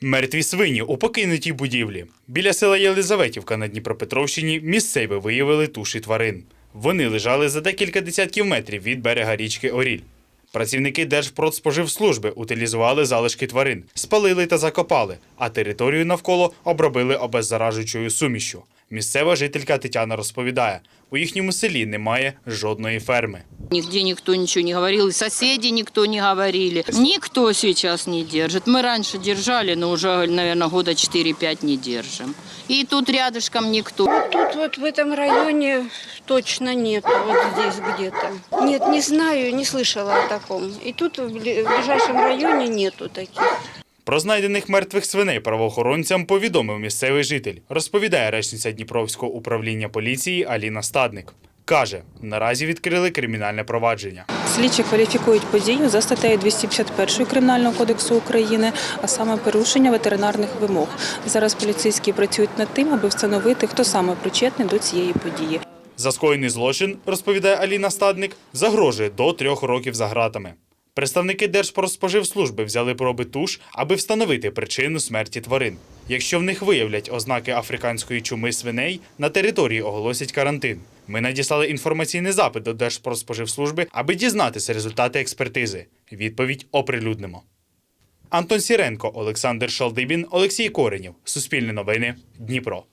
Мертві свині у покинутій будівлі. Біля села Єлизаветівка на Дніпропетровщині місцеві виявили туші тварин. Вони лежали за декілька десятків метрів від берега річки Оріль. Працівники Держпродспоживслужби утилізували залишки тварин, спалили та закопали, а територію навколо обробили обеззаражуючою сумішю. Місцева жителька Тетяна розповідає, у їхньому селі немає жодної ферми. Нигде никто ничего не говорил, и соседи никто не говорили. Никто сейчас не держит. Мы раньше держали, но уже, наверное, года 4-5 не держим. И тут рядышком никто. Тут вот в этом районе точно нет, вот здесь где-то. Нет, не знаю, не слышала о таком. И тут в бли- в ближайшем районе нету таких. Про знайдених мертвих свиней правоохоронцям повідомив місцевий житель, розповідає речниця Дніпровського управління поліції Аліна Стадник. Каже, наразі відкрили кримінальне провадження. Слідчі кваліфікують подію за статтею 251 Кримінального кодексу України, а саме порушення ветеринарних вимог. Зараз поліцейські працюють над тим, аби встановити, хто саме причетний до цієї події. За скоєний злочин, розповідає Аліна Стадник, загрожує до трьох років за ґратами. Представники Держпродспоживслужби взяли проби туш, аби встановити причину смерті тварин. Якщо в них виявлять ознаки африканської чуми свиней, на території оголосять карантин. Ми надіслали інформаційний запит до Держпродспоживслужби, аби дізнатися результати експертизи. Відповідь оприлюднимо. Антон Сіренко, Олександр Шалдибін, Олексій Коренєв. Суспільне новини. Дніпро.